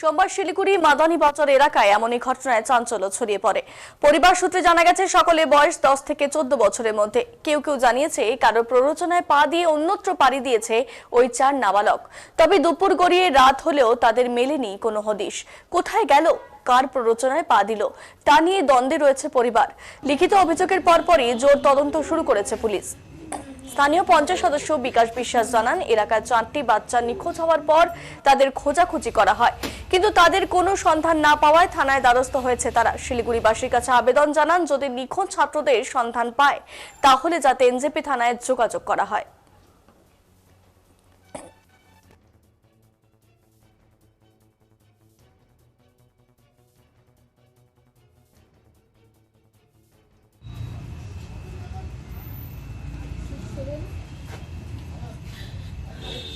সোমবার শিলিগুড়ি মাদানী বাজার এলাকায় এমনই ঘটনায় চাঞ্চল্য ছড়িয়ে পড়ে। পরিবার সূত্রে জানা গেছে, সকলে বয়স দশ থেকে চোদ্দ বছরের মধ্যে। কেউ কেউ জানিয়েছে কারোর প্ররোচনায় পা দিয়ে অন্যত্র পাড়ি দিয়েছে ওই চার নাবালক। তবে দুপুর গড়িয়ে রাত হলেও তাদের মেলেনি কোনো হদিশ। কোথায় গেল? কার প্ররোচনায় পা দিল? তা নিয়ে দ্বন্দ্বে রয়েছে পরিবার। লিখিত অভিযোগের পরপরই জোর তদন্ত শুরু করেছে পুলিশ। স্থানীয় পঞ্চায়েত সদস্য বিকাশ বিশ্বাস জানান, এলাকায় চারটি বাচ্চা নিখোঁজ হওয়ার পর তাদের খোঁজাখুঁজি করা হয়। কিন্তু তাদের কোনো সন্ধান না পাওয়ায় থানায় দ্বারস্থ হয়েছে তারা। শিলিগুড়িবাসীর কাছে আবেদন জানান, যদি নিখোঁজ ছাত্রদের সন্ধান পায়, তাহলে যাতে এনজেপি থানায় যোগাযোগ করা হয়।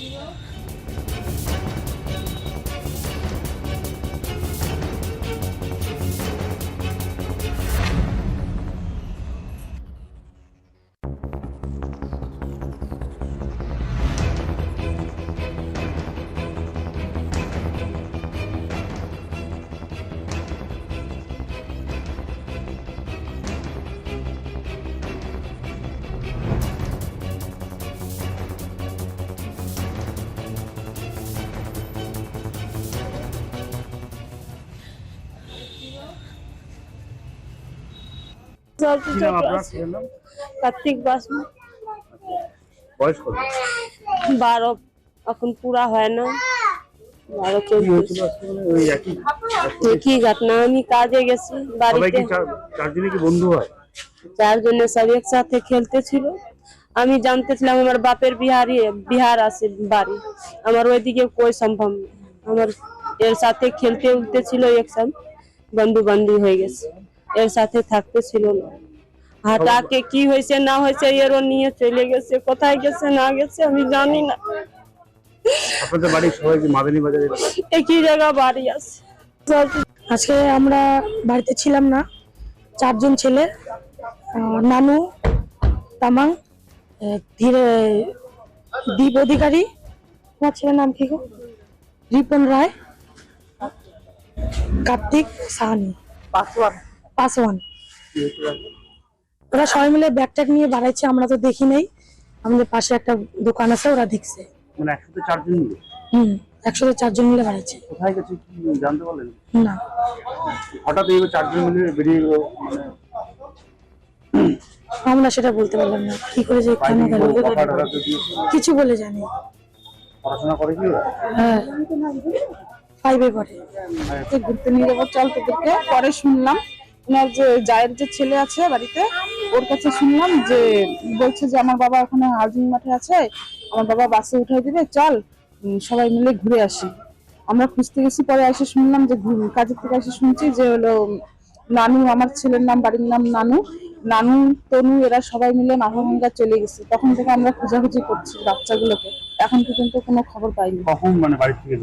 video. কার্তিক বাসমু বয়স কত? বারো। এখন পুরা হয় না। বারো একই? ঘটনা। আমি কাজে গেছি বাড়িতে। কি বন্ধু হয়? চারজনে সব একসাথে খেলতে ছিল আমি জানতেছিলাম আমার বাপের বিহারি বিহার আছে বাড়ি। আমার ওইদিকে কই সম্ভব। আমার এর সাথে খেলতে উঠতে ছিল একসাথে বন্ধু বান্ধব হয়ে গেছে। এর সাথে থাকতে ছিল না। হাটাকে কি হয়েছে না হয়েছে এরও নিয়ে চলে গেছে কোথায় গেছে না গেছে আমি জানি না। আপনাদের বাড়ির সবাই কি মাদানী বাজারে একই জায়গা বাড়ি আছে। আজকে আমরা বাড়িতে ছিলাম না চারজন ছেলে আহ, নানু তামাং আহ, ধীরে দীপ অধিকারী তোমার ছেলের নাম কি গো? রিপন রায় কার্তিক সাহানি। পাসওয়ান ওরা সবাই মিলে ব্যাগ ট্যাগ নিয়ে বাড়াইছে আমরা তো দেখি নাই। আমাদের পাশে একটা দোকান আছে ওরা দেখছে। মানে একসাথে চারজন মিলে? হুম একসাথে চারজন মিলে বাড়াইছে। কোথায় গেছে কি জানতে পারলেন? না। হঠাৎ এই চারজন মিলে বেরিয়ে গেলো মানে আমরা সেটা বলতে পারলাম না কি করে যে কেন গেল? কিছু বলে জানি পড়াশোনা করে কি হ্যাঁ। ফাইভে পড়ে। ঘুরতে নিয়ে যাব চল তোদেরকে। পরে শুনলাম। ওনার যে জায়ের যে ছেলে আছে বাড়িতে ওর কাছে শুনলাম যে বলছে যে আমার বাবা ওখানে হাউজিং মাঠে আছে আমার বাবা বাসে উঠাই দিবে চল সবাই মিলে ঘুরে আসি। আমরা খুঁজতে গেছি পরে এসে শুনলাম যে কাজের থেকে এসে শুনছি যে হলো নানু আমার ছেলের নাম বাড়ির নাম নানু। নানু তনু এরা সবাই মিলে মাথাভাঙ্গা চলে গেছে। তখন থেকে আমরা খোঁজাখুঁজি করছি বাচ্চাগুলোকে। এখন পর্যন্ত কোনো খবর পাইনি। কখন মানে বাড়ি থেকে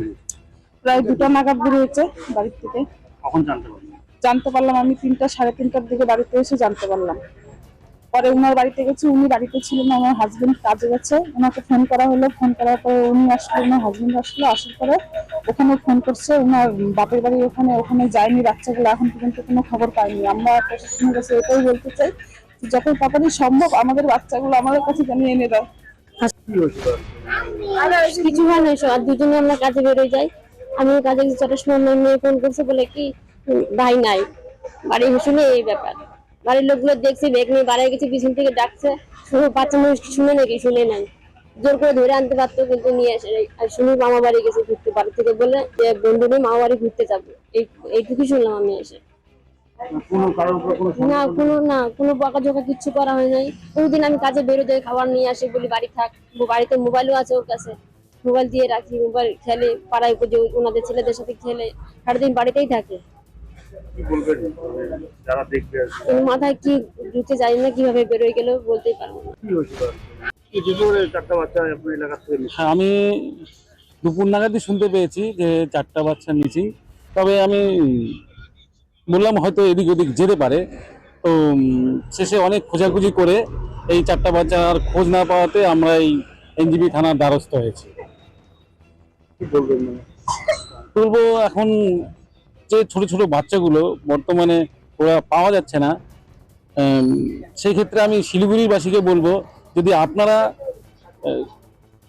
প্রায় দুটো নাগাদ বেরিয়েছে বাড়ির থেকে। কখন জানতে পারলেন? জানতে পারলাম, আমি তিনটা, সাড়ে তিনটার দিকে বাড়িতে এসে জানতে পারলাম। পরে উনার বাড়িতে গেছি, উনি বাড়িতে ছিলেন, আমার হাজবেন্ড কাজে গেছে। ওনাকে ফোন করা হলো ফোন করার পরে উনি আসলো ওনার হাজবেন্ড আসলো, আসার পরে ওখানে ফোন করছে ওনার বাপের বাড়ি ওখানে ওখানে যায়নি, বাচ্চাগুলো এখন পর্যন্ত কোনো খবর পাইনি আমরা প্রশাসনের কাছে এটাই বলতে চাই যত তাড়াতাড়ি সম্ভব আমাদের বাচ্চাগুলো আমাদের কাছে জানিয়ে এনে দাও? কিছু হয় না আর দুজনে আমরা কাজে বেরোয় যাই। আমি কাজে গেছি চারটার সময় মেয়ে ফোন করছে বলে কি ভাই নাই। বাড়ি শুনে এই ব্যাপার। বাড়ির লোকগুলো দেখছি ব্যাগ নিয়ে বাড়ি গেছে পিছন থেকে ডাকছে। শুনে বাচ্চা মানুষ শুনে নাকি শুনে নাই জোর করে ধরে আনতে পারতো কিন্তু নিয়ে আসে। আর শুনি মামা বাড়ি গেছে ঘুরতে। বাড়ি থেকে বলে যে বন্ধু নিয়ে মামা বাড়ি ঘুরতে যাব। এই এইটুকুই শুনলাম আমি এসে। না কোনো না কোনো বকা ঝোকা কিচ্ছু করা হয় নাই। কোনোদিন আমি কাজে বেরো যাই খাবার নিয়ে আসি বলি বাড়ি থাক। বাড়িতে মোবাইলও আছে ওর কাছে। মোবাইল দিয়ে রাখি মোবাইল খেলে পাড়ায় ওনাদের ছেলেদের সাথে খেলে। সারাদিন বাড়িতেই থাকে। কি বলবেন? মানে যারা দেখবে আর কি? কিন্তু মাথায় কি ঢুকে যায় না কীভাবে বেরোয় গেল বলতেই পারব কি হয়েছিল। হ্যাঁ আমি দুপুর নাগাদই শুনতে পেয়েছি যে চারটা বাচ্চা মিসিং তবে আমি বললাম হয়তো এদিক ওদিক যেতে পারে। তো শেষে অনেক খোঁজাখুঁজি করে এই চারটা বাচ্চার খোঁজ না পাওয়াতে আমরা এই এনজিবি থানার দ্বারস্থ হয়েছি। কি বলবেন মানে? এখন যে ছোট ছোট বাচ্চাগুলো বর্তমানে ওরা পাওয়া যাচ্ছে না। সেই ক্ষেত্রে আমি শিলিগুড়িবাসীকে বলব, যদি আপনারা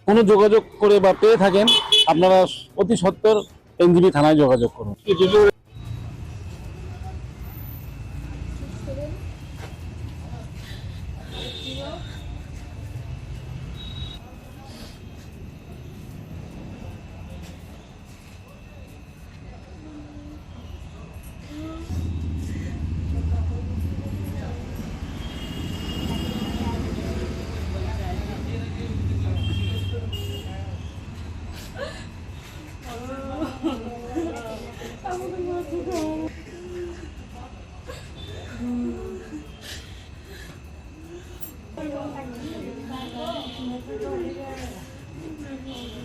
কোনো যোগাযোগ করে বা পেয়ে থাকেন, আপনারা অতি সত্তর এনজিবি থানায় যোগাযোগ করুন।